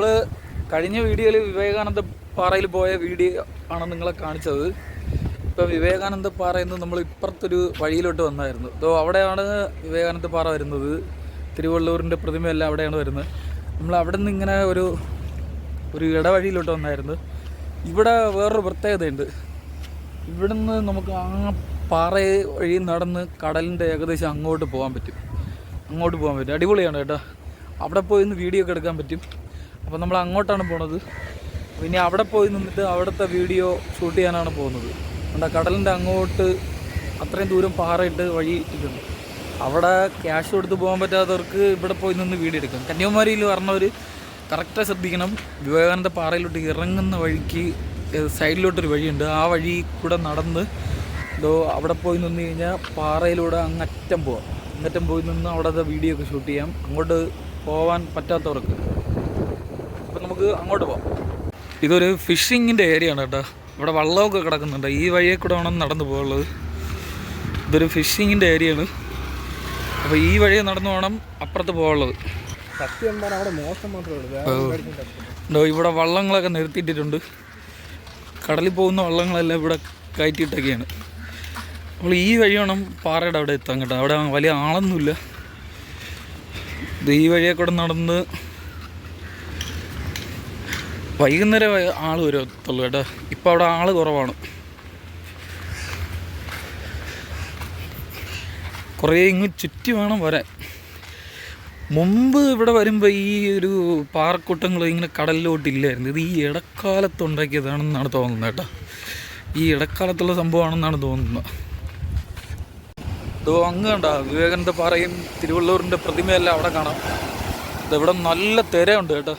നമ്മൾ കഴിഞ്ഞ വീഡിയോയിൽ വിവേകാനന്ദ പാറയിൽ പോയ വീഡിയോ ആണ് നിങ്ങളെ കാണിച്ചത്. ഇപ്പോൾ വിവേകാനന്ദ പാറയിൽ നിന്ന് നമ്മൾ ഇപ്പുറത്തൊരു വഴിയിലോട്ട് വന്നായിരുന്നു. അപ്പോൾ അവിടെയാണ് വിവേകാനന്ദ പാറ വരുന്നത്. തിരുവള്ളൂരിന്റെ പ്രതിമയെല്ലാം അവിടെയാണ് വരുന്നത്. നമ്മൾ അവിടെ നിന്ന് ഇങ്ങനെ ഒരു ഒരു ഇടവഴിയിലോട്ട് വന്നായിരുന്നു. ഇവിടെ വേറൊരു പ്രത്യേകതയുണ്ട്. ഇവിടുന്ന് നമുക്ക് ആ പാറ വഴി നടന്ന് കടലിന്റെ ഏകദേശം അങ്ങോട്ട് പോകാൻ പറ്റും. അങ്ങോട്ട് പോകാൻ പറ്റും. അടിപൊളിയാണ് കേട്ടോ. അവിടെ പോയി നിന്ന് വീഡിയോ ഒക്കെ എടുക്കാൻ പറ്റും. അപ്പോൾ നമ്മൾ അങ്ങോട്ടാണ് പോണത്. പിന്നെ അവിടെ പോയി നിന്നിട്ട് അവിടുത്തെ വീഡിയോ ഷൂട്ട് ചെയ്യാനാണ് പോകുന്നത്. എന്താ കടലിന്റെ അങ്ങോട്ട് അത്രയും ദൂരം പാറയിട്ട് വഴി ഇട്ടുണ്ട് അവിടെ ക്യാഷ് കൊടുത്ത് പോകാൻ പറ്റാത്തവർക്ക് ഇവിടെ പോയി നിന്ന് വീഡിയോ എടുക്കാം. കന്യാകുമാരിയിൽ പറഞ്ഞവർ കറക്റ്റായി ശ്രദ്ധിക്കണം. വിവേകാനന്ദ പാറയിലോട്ട് ഇറങ്ങുന്ന വഴിക്ക് സൈഡിലോട്ടൊരു വഴിയുണ്ട്. ആ വഴി കൂടെ നടന്ന് ഇതോ അവിടെ പോയി നിന്ന് കഴിഞ്ഞാൽ പാറയിലൂടെ അങ്ങറ്റം പോവാം. അങ്ങറ്റം പോയി നിന്ന് അവിടുത്തെ വീഡിയോ ഒക്കെ ഷൂട്ട് ചെയ്യാം. അങ്ങോട്ട് പോകാൻ പറ്റാത്തവർക്ക്. നമുക്ക് അങ്ങോട്ട് പോവാം. ഇതൊരു ഫിഷിങ്ങിന്റെ ഏരിയ ആണ് കേട്ടോ. ഇവിടെ വള്ളമൊക്കെ കിടക്കുന്നുണ്ട്. ഈ വഴിയെ കൂടെ വേണം നടന്നു പോകുള്ളത് ഇതൊരു ഫിഷിങ്ങിന്റെ ഏരിയ ആണ്. അപ്പോൾ ഈ വഴി നടന്നു വേണം അപ്പുറത്ത് പോകാനുള്ളത്. വേറെ ഉണ്ടോ ഇവിടെ വള്ളങ്ങളൊക്കെ നിർത്തിയിട്ടിട്ടുണ്ട്. കടലിൽ പോകുന്ന വള്ളങ്ങളെല്ലാം ഇവിടെ കയറ്റിയിട്ടൊക്കെയാണ്. നമ്മൾ ഈ വഴി വേണം പാറയുടെ അവിടെ എത്താൻ കേട്ടോ. അവിടെ വലിയ ആളൊന്നുമില്ല. ഇത് ഈ വഴിയെ കൂടെ നടന്ന് വൈകുന്നേരം ആൾ വരത്തുള്ളൂ കേട്ടോ. ഇപ്പം അവിടെ ആൾ കുറവാണ്. കുറേ ഇങ്ങ് ചുറ്റി വേണം വരാൻ. മുമ്പ് ഇവിടെ വരുമ്പോൾ ഈ ഒരു പാറക്കൂട്ടങ്ങൾ ഇങ്ങനെ കടലിലോട്ടില്ലായിരുന്നു ഇത് ഈ ഇടക്കാലത്ത് ഉണ്ടാക്കിയതാണെന്നാണ് തോന്നുന്നത് കേട്ടോ. ഈ ഇടക്കാലത്തുള്ള സംഭവമാണെന്നാണ് തോന്നുന്നത്. ഇതോ അങ്ങ് കണ്ട വിവേകാനന്ദ പാറയും തിരുവള്ളൂരിന്റെ പ്രതിമയെല്ലാം അവിടെ കാണാം. ഇതിവിടെ നല്ല തിരയുണ്ട് കേട്ടോ.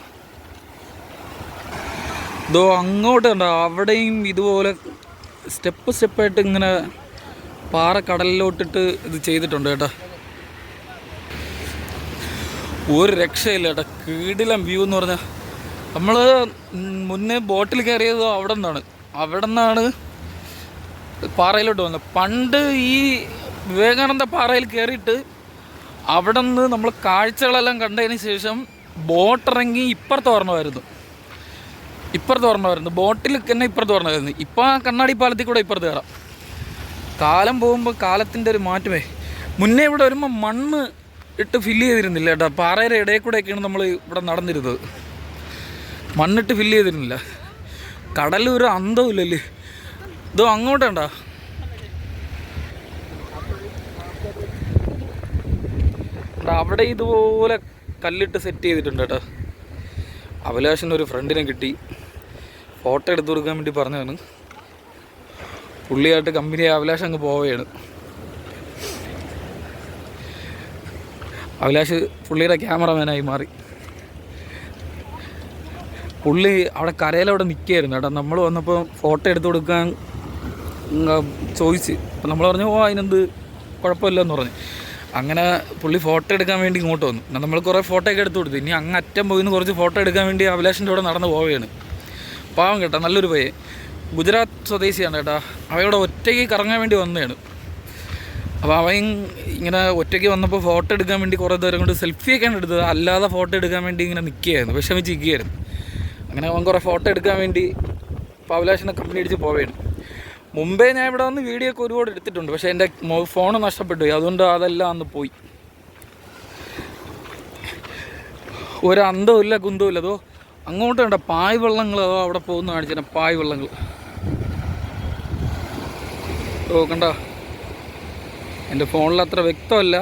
ഇതോ അങ്ങോട്ട് കണ്ടോ അവിടെയും ഇതുപോലെ സ്റ്റെപ്പ് സ്റ്റെപ്പായിട്ട് ഇങ്ങനെ പാറ കടലിലോട്ടിട്ട് ഇത് ചെയ്തിട്ടുണ്ട് കേട്ടോ. ഒരു രക്ഷയില്ല കേട്ടോ. കീടിലം വ്യൂ എന്ന് പറഞ്ഞാൽ നമ്മൾ മുന്നേ ബോട്ടിൽ കയറിയത് അവിടെ നിന്നാണ്. അവിടെ നിന്നാണ് പാറയിലോട്ട് വന്നത്. പണ്ട് ഈ വിവേകാനന്ദ പാറയിൽ കയറിയിട്ട് അവിടെ നിന്ന് നമ്മൾ കാഴ്ചകളെല്ലാം കണ്ടതിന് ശേഷം ബോട്ടിറങ്ങി ഇപ്പുറത്ത് ഓർമ്മമായിരുന്നു ഇപ്പുറത്ത് പറഞ്ഞായിരുന്നു ബോട്ടിൽ തന്നെ ഇപ്പുറത്ത് പറഞ്ഞായിരുന്നു ഇപ്പം ആ കണ്ണാടി പാലത്തിൽ കൂടെ ഇപ്പുറത്ത് കയറാം. കാലം പോകുമ്പോൾ കാലത്തിന്റെ ഒരു മാറ്റമേ. മുന്നേ ഇവിടെ വരുമ്പോൾ മണ്ണ് ഇട്ട് ഫില്ല് ചെയ്തിരുന്നില്ല കേട്ടോ. പാറയുടെ ഇടയിൽ കൂടെയൊക്കെയാണ് നമ്മൾ ഇവിടെ നടന്നിരുന്നത്. മണ്ണിട്ട് ഫില്ല് ചെയ്തിരുന്നില്ല. കടലൊരു ഒരു അന്തമില്ലല്ലേ ഇതോ അങ്ങോട്ടുണ്ടോ അവിടെ ഇതുപോലെ കല്ലിട്ട് സെറ്റ് ചെയ്തിട്ടുണ്ട് കേട്ടോ. അഭിലാഷിന് ഒരു ഫ്രണ്ടിനെ കിട്ടി. ഫോട്ടോ എടുത്തു കൊടുക്കാൻ വേണ്ടി പറഞ്ഞതാണ്. പുള്ളിയായിട്ട് കമ്പനി അഭിലാഷ് അങ്ങ് പോവുകയാണ്. അഭിലാഷ് പുള്ളിയുടെ ക്യാമറമാനായി മാറി. പുള്ളി അവിടെ കരയിലവിടെ നിൽക്കുകയായിരുന്നു കേട്ടോ. നമ്മൾ വന്നപ്പോൾ ഫോട്ടോ എടുത്തു കൊടുക്കാൻ ചോദിച്ച്. അപ്പം നമ്മൾ പറഞ്ഞു ഓ അതിനെന്ത് കുഴപ്പമില്ലെന്ന് പറഞ്ഞു. അങ്ങനെ പുള്ളി ഫോട്ടോ എടുക്കാൻ വേണ്ടി ഇങ്ങോട്ട് വന്നു. നമ്മൾ കുറേ ഫോട്ടോ ഒക്കെ എടുത്തു കൊടുത്തു. ഇനി അങ്ങ് അറ്റം പോയിന്ന് കുറച്ച് ഫോട്ടോ എടുക്കാൻ വേണ്ടി അഭിലാഷിന്റെ കൂടെ നടന്ന് പോവുകയാണ്. പാവം കേട്ടോ നല്ലൊരു പയ്യൻ. ഗുജറാത്ത് സ്വദേശിയാണ് കേട്ടോ. അവയോടെ ഒറ്റയ്ക്ക് കറങ്ങാൻ വേണ്ടി വന്നതാണ്. അപ്പോൾ അവൻ ഇങ്ങനെ ഒറ്റയ്ക്ക് വന്നപ്പോൾ ഫോട്ടോ എടുക്കാൻ വേണ്ടി കുറേ ദൂരം കൊണ്ട് സെൽഫി ഒക്കെയാണ് എടുത്തത്. അല്ലാതെ ഫോട്ടോ എടുക്കാൻ വേണ്ടി ഇങ്ങനെ നിൽക്കുകയായിരുന്നു വിഷമിച്ചിരിക്കുകയായിരുന്നു. അങ്ങനെ അവൻ കുറേ ഫോട്ടോ എടുക്കാൻ വേണ്ടി പവലാശിനെ കമ്പനി അടിച്ച് പോവുകയാണ്. മുമ്പേ ഞാൻ ഇവിടെ വന്ന് വീഡിയോ ഒക്കെ ഒരുപാട് എടുത്തിട്ടുണ്ട്. പക്ഷേ എന്റെ ഫോൺ നഷ്ടപ്പെട്ടു അതുകൊണ്ട് അതെല്ലാം അന്ന് പോയി. ഒരു ഇല്ല കുന്തവും ഇല്ല അതോ അങ്ങോട്ട് കണ്ട പായ് വെള്ളങ്ങൾ അവിടെ പോകുന്ന കാണിച്ചാൽ പായ് വെള്ളങ്ങൾ. ഓ കണ്ട? എന്റെ ഫോണിൽ അത്ര വ്യക്തമല്ല.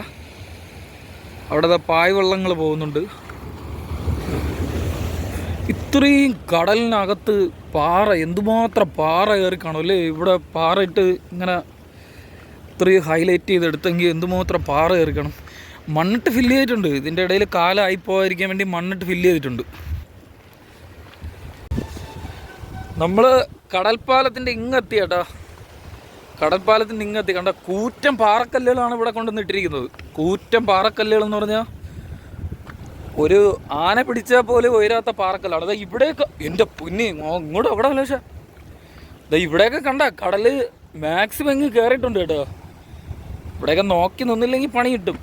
അവിടെ പായ് വെള്ളങ്ങൾ പോകുന്നുണ്ട്. ഇത്രയും കടലിനകത്ത് പാറ എന്തുമാത്രം പാറ കയറി കാണും അല്ലേ? ഇവിടെ പാറ ഇട്ട് ഇങ്ങനെ ഇത്രയും ഹൈലൈറ്റ് ചെയ്തെടുത്തെങ്കിൽ എന്തുമാത്രം പാറ കയറി കാണും. മണ്ണിട്ട് ഫില്ല് ചെയ്തിട്ടുണ്ട്. ഇതിന്റെ ഇടയിൽ കാലായി പോകാതിരിക്കാൻ വേണ്ടി മണ്ണിട്ട് ഫില്ല് ചെയ്തിട്ടുണ്ട്. നമ്മൾ കടൽപ്പാലത്തിന്റെ ഇങ്ങെത്തി കേട്ടോ കടൽപ്പാലത്തിന്റെ ഇങ്ങെത്തി. കണ്ട കൂറ്റം പാറക്കല്ലുകളാണ് ഇവിടെ കൊണ്ടുവന്ന് കൂറ്റം പാറക്കല്ലുകൾ എന്ന് പറഞ്ഞാൽ ഒരു ആന പിടിച്ചാൽ പോലും ഉയരാത്ത പാറക്കല്ലാണ്. അതാ ഇവിടെയൊക്കെ എന്റെ പുന്നി ഇങ്ങോട്ട് അവിടെ പക്ഷേ ദാ ഇവിടെയൊക്കെ കണ്ട കടൽ മാക്സിമം ഇങ്ങ് കയറിയിട്ടുണ്ട് കേട്ടോ. ഇവിടെയൊക്കെ നോക്കി നിന്നില്ലെങ്കിൽ പണി കിട്ടും.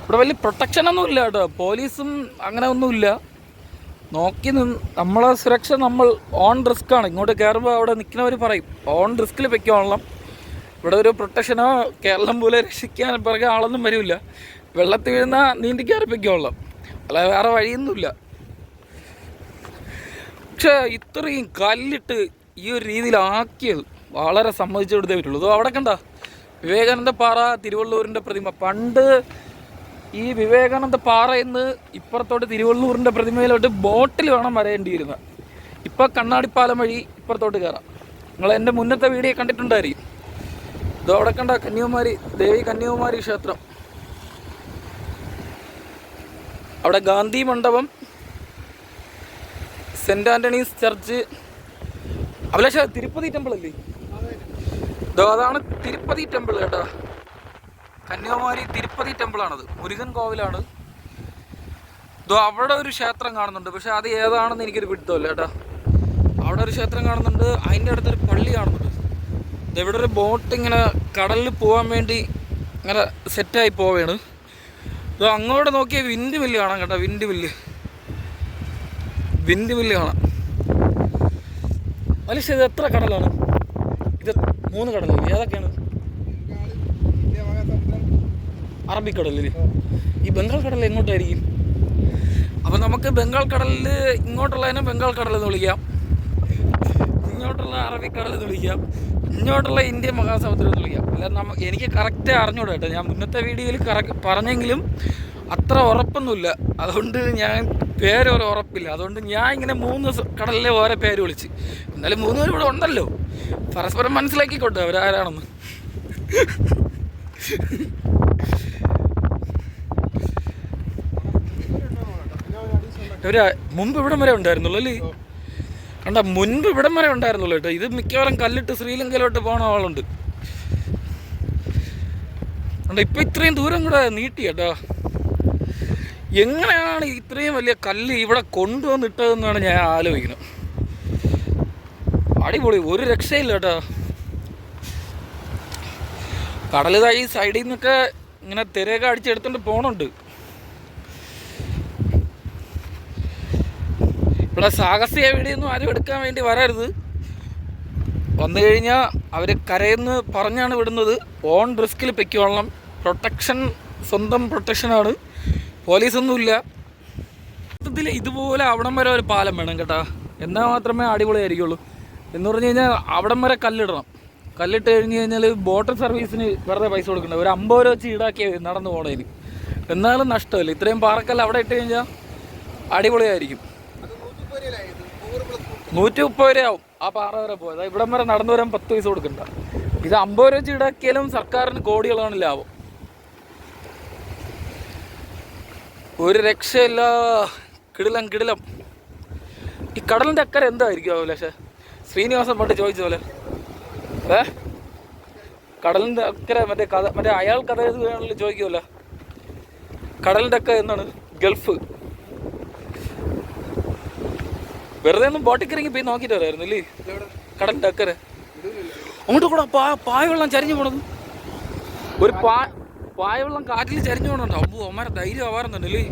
ഇവിടെ വലിയ പ്രൊട്ടക്ഷൻ ഒന്നും ഇല്ല കേട്ടോ. പോലീസും അങ്ങനെ ഒന്നുമില്ല നോക്കി നിന്ന് നമ്മളെ സുരക്ഷ നമ്മൾ ഓൺ റിസ്ക് ആണ്. ഇങ്ങോട്ട് കയറുമ്പോൾ അവിടെ നിൽക്കുന്നവർ പറയും ഓൺ റിസ്ക്കിൽ വെക്കോളണം ഇവിടെ ഒരു പ്രൊട്ടക്ഷനോ കേരളം പോലെ രക്ഷിക്കാൻ പിറകെ ആളൊന്നും വരില്ല. വെള്ളത്തിൽ വീഴുന്ന നീന്തി കയറി പൊയ്ക്കോളാം അല്ലാതെ വേറെ വഴിയൊന്നുമില്ല. പക്ഷേ ഇത്രയും കല്ലിട്ട് ഈ ഒരു രീതിയിലാക്കിയത് വളരെ സമ്മതിച്ചു കൊടുത്തേ പറ്റുള്ളൂ. അതോ അവിടെ കണ്ട? വിവേകാനന്ദ പാറ തിരുവള്ളൂരിന്റെ പ്രതിമ. പണ്ട് ഈ വിവേകാനന്ദ പാറയിൽ നിന്ന് ഇപ്പുറത്തോട്ട് തിരുവള്ളൂരിന്റെ പ്രതിമയിലോട്ട് ബോട്ടിൽ വേണം വരേണ്ടിയിരുന്നത് ഇപ്പോൾ കണ്ണാടിപ്പാലം വഴി ഇപ്പുറത്തോട്ട് കയറാം നിങ്ങൾ എന്റെ മുന്നത്തെ വീഡിയോ കണ്ടിട്ടുണ്ടായിരിക്കും. ഇതോ അവിടെ കണ്ട കന്യാകുമാരി ദേവി കന്യാകുമാരി ക്ഷേത്രം. അവിടെ Gandhi Mandapam saint Antony's church. Abhilasha Tirupati temple അല്ലേ? അതാണ് തിരുപ്പതി ടെമ്പിൾ കേട്ടോ. കന്യാകുമാരി തിരുപ്പതി ടെമ്പിളാണത്. മുരുകൻ കോവിലാണ്. ഇതോ അവിടെ ഒരു ക്ഷേത്രം കാണുന്നുണ്ട്. പക്ഷെ അത് ഏതാണെന്ന് എനിക്കൊരു പിടുത്തമില്ല കേട്ടോ. അവിടെ ഒരു ക്ഷേത്രം കാണുന്നുണ്ട്. അതിന്റെ അടുത്തൊരു പള്ളി കാണുന്നുണ്ട്. ഇവിടെ ഒരു ബോട്ട് ഇങ്ങനെ കടലിൽ പോകാൻ വേണ്ടി ഇങ്ങനെ സെറ്റായി പോവുകയാണ് ഇതോ അങ്ങോട്ട് നോക്കിയ വിൻഡ് മില്ല് കാണാം കേട്ടോ. Wind mill. വിൻഡ് മില്ല് കാണാം. അലിഷ ഇത് എത്ര കടലാണ്? ഇത് മൂന്ന് കടലല്ലേ ഏതൊക്കെയാണ് അറബിക്കടലിൽ ഈ ബംഗാൾ കടൽ എങ്ങോട്ടായിരിക്കും? അപ്പം നമുക്ക് ബംഗാൾ കടലിൽ ഇങ്ങോട്ടുള്ളതിനെ ബംഗാൾ കടൽ എന്ന് വിളിക്കാം. ഇങ്ങോട്ടുള്ള അറബിക്കടൽ എന്ന് വിളിക്കാം. ഇങ്ങോട്ടുള്ള ഇന്ത്യൻ മഹാസമുദ്രം എന്ന് വിളിക്കാം. അല്ല നമ്മ എനിക്ക് കറക്റ്റ് അറിഞ്ഞൂടാ ഞാൻ മുന്നത്തെ വീഡിയോയിൽ കറക്റ്റ് പറഞ്ഞെങ്കിലും അത്ര ഉറപ്പൊന്നുമില്ല. അതുകൊണ്ട് ഞാൻ പേരൊരു ഉറപ്പില്ല. അതുകൊണ്ട് ഞാൻ ഇങ്ങനെ മൂന്ന് കടലിലെ ഓരോ പേര് വിളിച്ച്. എന്നാലും മൂന്ന് പേര് ഇവിടെ ഉണ്ടല്ലോ. പരസ്പരം മനസ്സിലാക്കിക്കോട്ടെ അവരാരാണെന്ന്. ഇവർ മുമ്പ് ഇവിടം വരെ ഉണ്ടായിരുന്നുള്ളൂ അല്ലേ? കണ്ട മുൻപ് ഇവിടം വരെ ഉണ്ടായിരുന്നുള്ളൂ കേട്ടോ. ഇത് മിക്കവാറും കല്ലിട്ട് ശ്രീലങ്കയിലോട്ട് പോകണ ആളുണ്ട്. കണ്ട ഇപ്പൊ ഇത്രയും ദൂരം കൂടെ നീട്ടി കേട്ടോ. എങ്ങനെയാണ് ഇത്രയും വലിയ കല്ല് ഇവിടെ കൊണ്ടുവന്നിട്ടതെന്നാണ് ഞാൻ ആലോചിക്കുന്നത്. അടിപൊളി ഒരു രക്ഷയില്ല കേട്ടോ. കടലിതായി സൈഡിൽ നിന്നൊക്കെ ഇങ്ങനെ തിരയൊക്കെ അടിച്ചെടുത്തോണ്ട് പോണുണ്ട്. ഇവിടെ സാഹസിക വീടിയൊന്നും ആരും എടുക്കാൻ വേണ്ടി വരരുത്. വന്നു കഴിഞ്ഞാൽ അവർ കരയെന്ന് പറഞ്ഞാണ് വിടുന്നത്. ഓൺ റിസ്കിൽ പെക്കോളണം പ്രൊട്ടക്ഷൻ സ്വന്തം പ്രൊട്ടക്ഷനാണ് പോലീസൊന്നുമില്ല. മൊത്തത്തിൽ ഇതുപോലെ അവിടം വരെ ഒരു പാലം വേണം കേട്ടോ. എന്നാൽ മാത്രമേ അടിപൊളിയായിരിക്കുള്ളൂ. എന്ന് പറഞ്ഞു കഴിഞ്ഞാൽ അവിടം വരെ കല്ലിടണം. കല്ലിട്ട് കഴിഞ്ഞ് കഴിഞ്ഞാൽ ബോട്ടർ സർവീസിന് വെറുതെ പൈസ കൊടുക്കണ്ട. ഒരു അമ്പത് രൂപ വെച്ച് ഈടാക്കിയ നടന്നു പോകണതിന് എന്നാലും നഷ്ടമല്ല? ഇത്രയും പാറക്കല്ല് അവിടെ ഇട്ട് കഴിഞ്ഞാൽ അടിപൊളിയായിരിക്കും അത് നൂറ്റിപ്പതിനായത് നൂറ് പ്ലസ് നൂറ്റി മുപ്പത് വരെ ആവും ആ പാറ വരെ പോയത് ഇവിടം വരെ നടന്നു വരാൻ പത്ത് പൈസ കൊടുക്കണ്ട. ഇത് അമ്പത് രൂപ ഈടാക്കിയാലും സർക്കാരിന് കോടികളാണ് ലാഭം. ഒരു രക്ഷയില്ല. കിടിലം കിടിലം. ഈ കടലിന്റെ അക്കരെ എന്തായിരിക്കും അഭിലാഷേ? ശ്രീനിവാസൻ പണ്ട് ചോദിച്ച പോലെ. ഏ? കടലിന്റെ അക്കരെ മറ്റേ കഥ മറ്റേ അയാൾ കഥ എഴുതുകയാണെങ്കിൽ ചോദിക്കുമല്ലോ കടലിന്റെ അക്കര എന്താണ്? ഗൾഫ്. വെറുതെ ഒന്നും ബോട്ടിൽ കിറങ്ങി പോയി നോക്കിയിട്ട് വരായിരുന്നു അല്ലേ കടലിന്റെ അക്കരെ അങ്ങോട്ട് കൂടെ പാ പായ വെള്ളം ചരിഞ്ഞു പോണത്. ഒരു പാ പായ വെള്ളം കാറ്റിൽ ചരിഞ്ഞു പോണുണ്ടോ? അമ്പോ അമ്മമാരെ ധൈര്യം ആവാറുണ്ടല്ലേ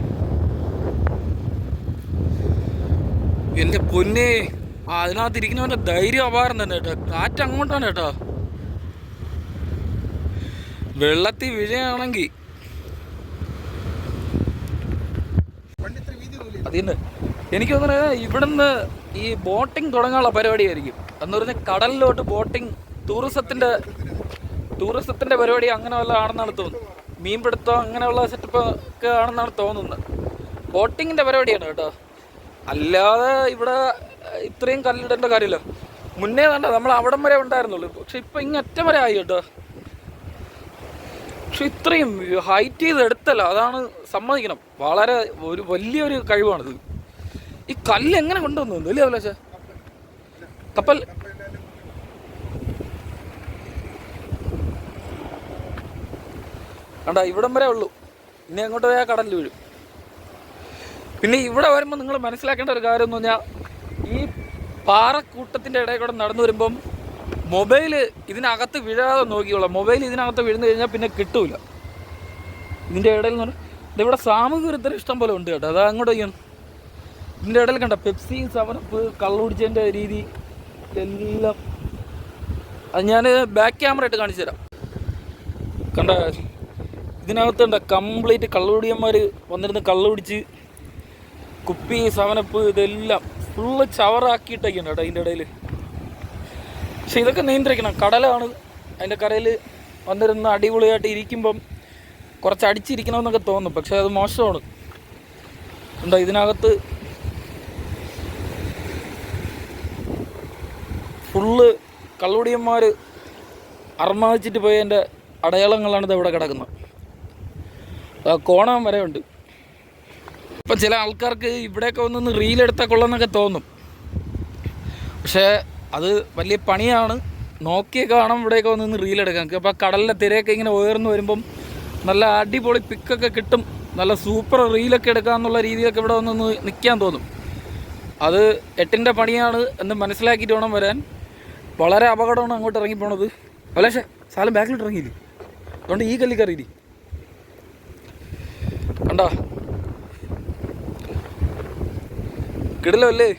എന്റെ പൊന്നെ. അതിനകത്ത് ഇരിക്കുന്നവന്റെ ധൈര്യം തന്നെ കേട്ടോ. കാറ്റ് അങ്ങോട്ടാണ് കേട്ടോ. വെള്ളത്തിൽ വീഴുകയാണെങ്കിൽ. പോലും അതിന് എനിക്ക് തോന്നുന്നത് ഇവിടുന്ന് ഈ ബോട്ടിംഗ് തുടങ്ങാനുള്ള പരിപാടിയായിരിക്കും. എന്ന് പറഞ്ഞാൽ കടലിലോട്ട് ബോട്ടിംഗ് ടൂറിസത്തിന്റെ ടൂറിസത്തിന്റെ പരിപാടി അങ്ങനെ വല്ല ആണെന്നാണ് തോന്നുന്നത്. മീൻപിടുത്തം അങ്ങനെയുള്ള സെറ്റപ്പ് ഒക്കെ ആണെന്നാണ് തോന്നുന്നത്. ബോട്ടിങ്ങിന്റെ പരിപാടിയാണ് കേട്ടോ. അല്ലാതെ ഇവിടെ ഇത്രയും കല്ലിടേണ്ട കാര്യമില്ല. മുന്നേ വേണ്ട നമ്മൾ അവിടം വരെ ഉണ്ടായിരുന്നുള്ളൂ. പക്ഷെ ഇപ്പൊ ഇങ്ങറ്റം വരെ ആയി കേട്ടോ. പക്ഷെ ഇത്രയും ഹൈറ്റ് ചെയ്ത് എടുത്തല്ല അതാണ് സമ്മതിക്കണം. വളരെ ഒരു വലിയൊരു കഴിവാണിത്. ഈ കല്ല് എങ്ങനെ കൊണ്ടുവന്നു? വലിയ അഭിലാഷ കപ്പൽ. കണ്ട ഇവിടം വരെ ഉള്ളൂ. ഇനി അങ്ങോട്ട് പോയാൽ കടലിൽ വീഴും. പിന്നെ ഇവിടെ വരുമ്പോൾ നിങ്ങൾ മനസ്സിലാക്കേണ്ട ഒരു കാര്യം എന്ന് പറഞ്ഞാൽ ഈ പാറക്കൂട്ടത്തിന്റെ ഇടയിൽ കൂടെ നടന്നു വരുമ്പം മൊബൈൽ ഇതിനകത്ത് വീഴാതെ നോക്കിക്കോളാം. മൊബൈൽ ഇതിനകത്ത് വീഴുന്നു കഴിഞ്ഞാൽ പിന്നെ കിട്ടൂല. ഇതിന്റെ ഇടയിൽ നിന്ന് ഇതിവിടെ സാമൂഹ്യ വിരുദ്ധർ ഇഷ്ടം പോലെ ഉണ്ട് കേട്ടോ. അത് അങ്ങോട്ട് ചെയ്യണം ഇതിന്റെ ഇടയിൽ കണ്ട? പെപ്സി സെവനപ്പ് കള്ളുപിടിച്ചതിന്റെ രീതി എല്ലാം അത് ഞാൻ ബാക്ക് ക്യാമറ ആയിട്ട് കാണിച്ചു തരാം. കണ്ട? ഇതിനകത്ത് കണ്ട? കംപ്ലീറ്റ് കള്ളുപിടിയന്മാർ വന്നിരുന്ന് കള്ളുടിച്ച് കുപ്പി സവനപ്പ് ഇതെല്ലാം ഫുള്ള് ചവറാക്കിയിട്ടൊക്കെയുണ്ട് കേട്ടോ അതിന്റെ ഇടയിൽ പക്ഷെ ഇതൊക്കെ നിയന്ത്രിക്കണം. കടലാണ് അതിന്റെ കരയിൽ വന്നിരുന്ന് അടിപൊളിയായിട്ട് ഇരിക്കുമ്പം കുറച്ച് അടിച്ചിരിക്കണമെന്നൊക്കെ തോന്നും. പക്ഷെ അത് മോശമാണ്. ഉണ്ടോ ഇതിനകത്ത് ഫുള്ള് കള്ളുടിയന്മാർ അർമാദിച്ചിട്ട് പോയതിന്റെ അടയാളങ്ങളാണ് ഇത് ഇവിടെ കിടക്കുന്നത്. കോണം വരെ ഉണ്ട്. ഇപ്പം ചില ആൾക്കാർക്ക് ഇവിടെയൊക്കെ ഒന്ന് റീലെടുത്താൽ കൊള്ളാമെന്നൊക്കെ തോന്നും. പക്ഷേ അത് വലിയ പണിയാണ്. നോക്കിയൊക്കെ വേണം ഇവിടെയൊക്കെ ഒന്ന് റീലെടുക്കാൻ അപ്പോൾ കടലിലെ തിരയൊക്കെ ഇങ്ങനെ ഉയർന്നു വരുമ്പം നല്ല അടിപൊളി പിക്കൊക്കെ കിട്ടും. നല്ല സൂപ്പർ റീലൊക്കെ എടുക്കാമെന്നുള്ള രീതിയിലൊക്കെ ഇവിടെ ഒന്ന് നിൽക്കാൻ തോന്നും. അത് എട്ടിന്റെ പണിയാണ് എന്ന് മനസ്സിലാക്കിയിട്ട് വേണം വരാൻ. വളരെ അപകടമാണ് അങ്ങോട്ട് ഇറങ്ങി പോണത്. അല്ലേഷേ സാലം ബാക്കിലോട്ട് ഇറങ്ങിയില്ലേ? അതുകൊണ്ട് ഈ കല്ലി കയറിയില്ലേ കണ്ടോ? കിടിലല്ലേ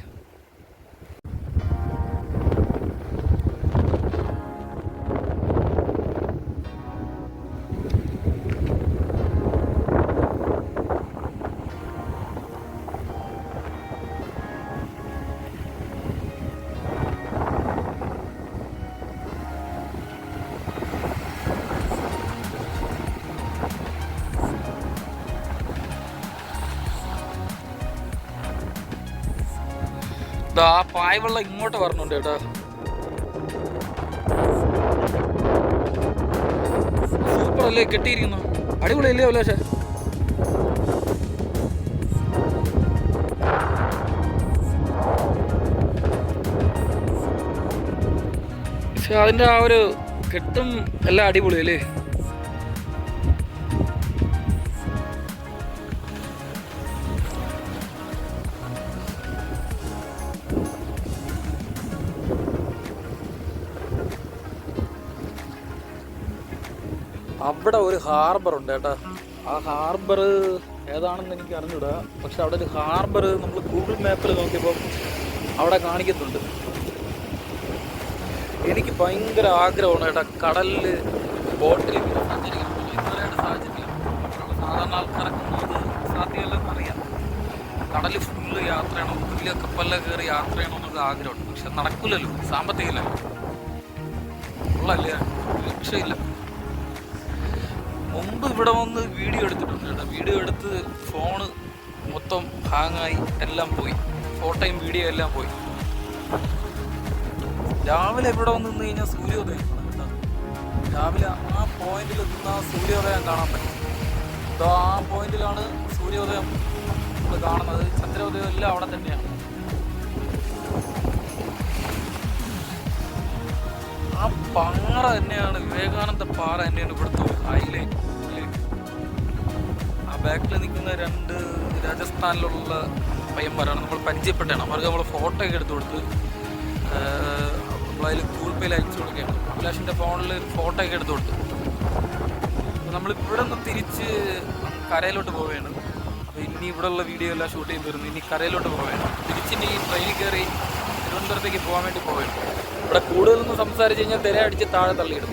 ആ പായവെള്ളം ഇങ്ങോട്ട് വരണുണ്ട് കേട്ടോ. സൂപ്പർ അല്ലേ കെട്ടിയിരിക്കുന്നു. അടിപൊളിയല്ലേ അല്ലേ പക്ഷെ അതിന്റെ ആ ഒരു കെട്ടും എല്ലാം അടിപൊളിയല്ലേ? അവിടെ ഒരു ഹാർബർ ഉണ്ട് കേട്ടോ. ആ ഹാർബർ ഏതാണെന്ന് എനിക്ക് അറിഞ്ഞൂടാ. പക്ഷെ അവിടെ ഒരു ഹാർബർ നമ്മൾ ഗൂഗിൾ മാപ്പിൽ നോക്കിയപ്പോൾ അവിടെ കാണിക്കുന്നുണ്ട്. എനിക്ക് ഭയങ്കര ആഗ്രഹമാണ് കേട്ടോ കടലിൽ ബോട്ടിൽ സാധാരണ ആൾക്കാരൊക്കെ അത് സാധ്യമല്ലെന്ന് അറിയാം. കടലിൽ ഫുള്ള് യാത്ര ചെയ്യണം വലിയ കപ്പലിൽ കയറി യാത്ര ചെയ്യണമെന്നൊക്കെ ആഗ്രഹമുണ്ട്. പക്ഷെ നടക്കില്ലല്ലോ സാമ്പത്തികമല്ലോ. ഉള്ളല്ലേ രക്ഷയില്ല. മുമ്പ് ഇവിടെ വന്ന് വീഡിയോ എടുത്തിട്ടുണ്ട് വീഡിയോ എടുത്ത് ഫോണ് മൊത്തം ഹാങ്ങായി എല്ലാം പോയി. ഫോട്ടോയും വീഡിയോ എല്ലാം പോയി. രാവിലെ ഇവിടെ വന്ന് നിന്ന് കഴിഞ്ഞാൽ സൂര്യോദയം. രാവിലെ ആ പോയിന്റിൽ നിന്ന് ആ സൂര്യോദയം കാണാൻ പറ്റും. ആ പോയിന്റിലാണ് സൂര്യോദയം നമ്മൾ കാണുന്നത്. ചന്ദ്രോദയം എല്ലാം അവിടെ തന്നെയാണ് പാറ തന്നെയാണ്. വിവേകാനന്ദ പാറ തന്നെയാണ് ഇവിടുത്തെ ഹൈലൈറ്റ് ആ ബാക്കിൽ നിൽക്കുന്ന രണ്ട് രാജസ്ഥാനിലുള്ള പയ്യന്മാരാണ്. നമ്മൾ പരിചയപ്പെട്ടാണ് അവർക്ക് നമ്മൾ ഫോട്ടോ ഒക്കെ എടുത്തു കൊടുത്ത് നമ്മളതിൽ ഗൂഗിൾ പേയിൽ അയച്ചു കൊടുക്കുകയാണ്. അഭിലാഷിന്റെ ഫോണിൽ ഫോട്ടോ ഒക്കെ എടുത്തു കൊടുത്തു. നമ്മൾ ഇവിടെ നിന്ന് തിരിച്ച് കരയിലോട്ട് പോവുകയാണ്. അപ്പോൾ ഇനി ഇവിടെയുള്ള വീഡിയോ എല്ലാം ഷൂട്ട് ചെയ്ത് തരുന്നു. ഇനി കരയിലോട്ട് പോവുകയാണ്. തിരിച്ചിനി ട്രെയിനിൽ കയറി തിരുവനന്തപുരത്തേക്ക് പോകാൻ വേണ്ടി പോവുകയാണ്. ഇവിടെ കൂടുതലൊന്നും സംസാരിച്ച് കഴിഞ്ഞാൽ തിര അടിച്ച് താഴെ തള്ളിയിടും.